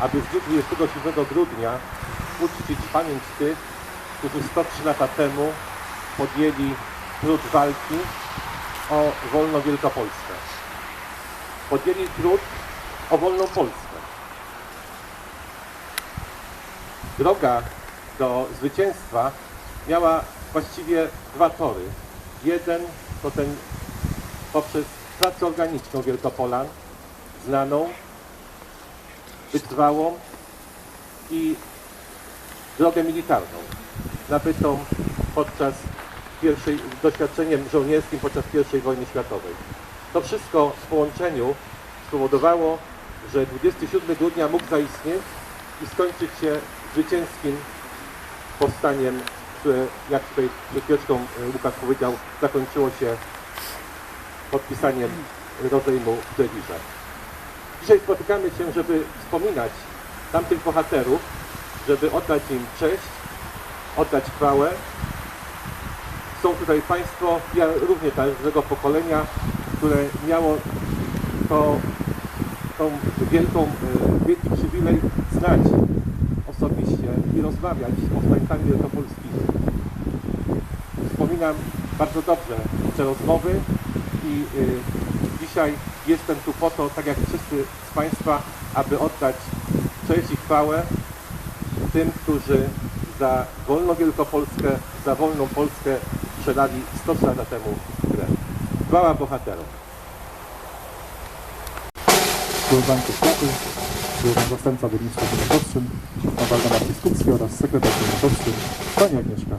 aby w dniu 27 grudnia uczcić pamięć tych, którzy 103 lata temu podjęli trud walki o wolną Wielkopolskę. Podjęli trud o wolną Polskę. Droga do zwycięstwa miała właściwie dwa tory. Jeden to ten poprzez pracę organiczną Wielkopolan, znaną, wytrwałą i drogę militarną, nabytą podczas pierwszej, doświadczeniem żołnierskim podczas I wojny światowej. To wszystko w połączeniu spowodowało, że 27 grudnia mógł zaistnieć i skończyć się zwycięskim powstaniem, które, jak tutaj przed chwileczką e, Łukasz powiedział, zakończyło się podpisaniem rozejmu w Trewirze. Dzisiaj spotykamy się, żeby wspominać tamtych bohaterów, żeby oddać im cześć, oddać chwałę. Są tutaj Państwo, ja również należnego pokolenia, które miało to, tą wielką, e, wielki przywilej znać osobiście i rozmawiać z powstańcami wielkopolskimi. Wspominam bardzo dobrze te rozmowy i y, dzisiaj jestem tu po to, tak jak wszyscy z Państwa, aby oddać cześć i chwałę tym, którzy za wolną Wielkopolskę, za wolną Polskę przelali 100 lata temu krew. Chwała bohaterom. Koleżanki Kwiaty, byłem zastępca burmistrza w Młodowszczyn, pan Waldemar Biskupski oraz sekretarz w Młodowszczyn, pani Agnieszka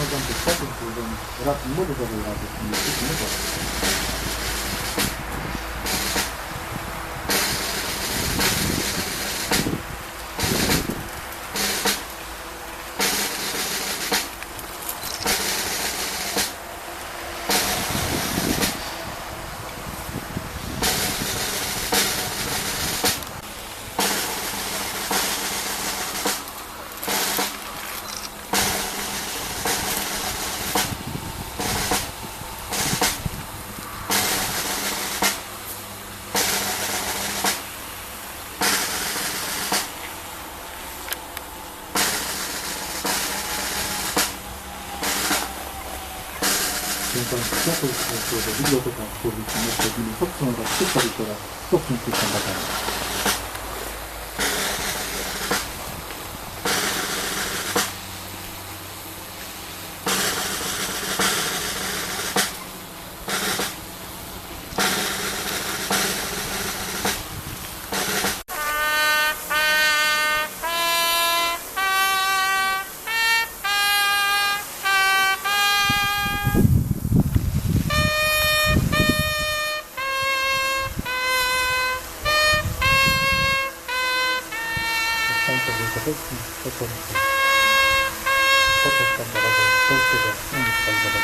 Oradan bir sakın buradan. Rabbim bu kadar rahat etmiyor. Ne var? 生産した保育対象で事業とか法律に基づき、即その場で取ったりとか、と研究したんから。Thank you.